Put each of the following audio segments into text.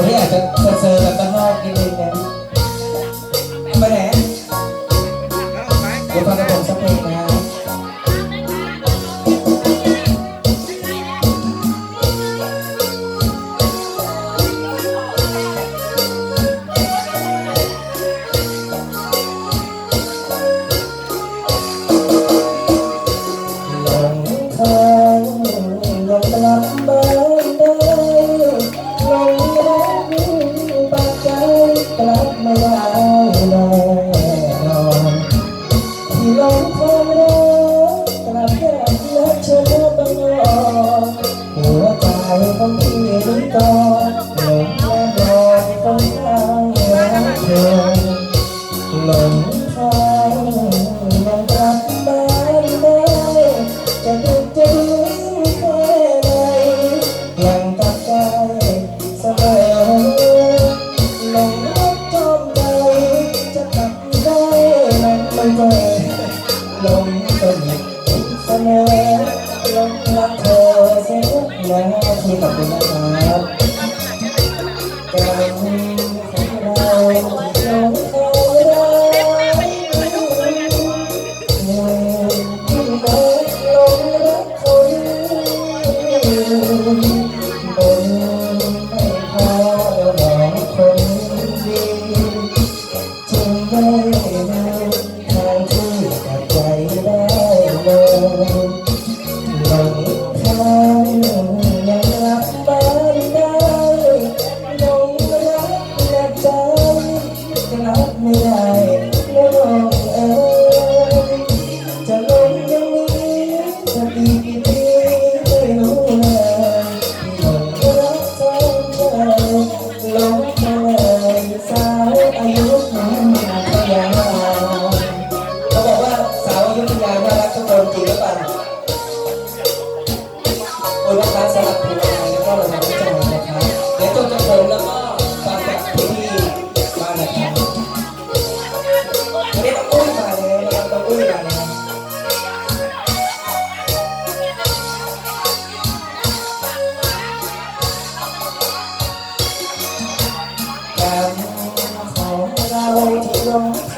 วันนี้อาจจะเซอร์แบบบ้านนอกนิดนึงนะไปไหนเดี๋ยวฟังกระผมสักเพลง เธอหลงทางยังกลับบ้านได้จะดึกจะรู้แค่ไหนยังตัดใจเสมอหลงรักจอมใจจะกลับได้นั้นไม่เจอหลงก็หยิบเสนอหลงรักเธอเสียทุกนาทีขอบคุณนะครับ นะคะสำหรับคุณาแล้วก็เราวิจัยนะครับเดี๋ยวจบจากผมแล้วก็ฟังจากพี่ๆมานะครับวันนี้ต้องอุ้ยมาเลยนะครับต้องอุ้ยมาเลยนะการของเราที่ลงทาง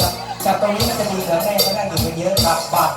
จากต่ตรงนี้มันจะดีเหรอแม่เขานั่งอยู่กันเยอะครับบัตร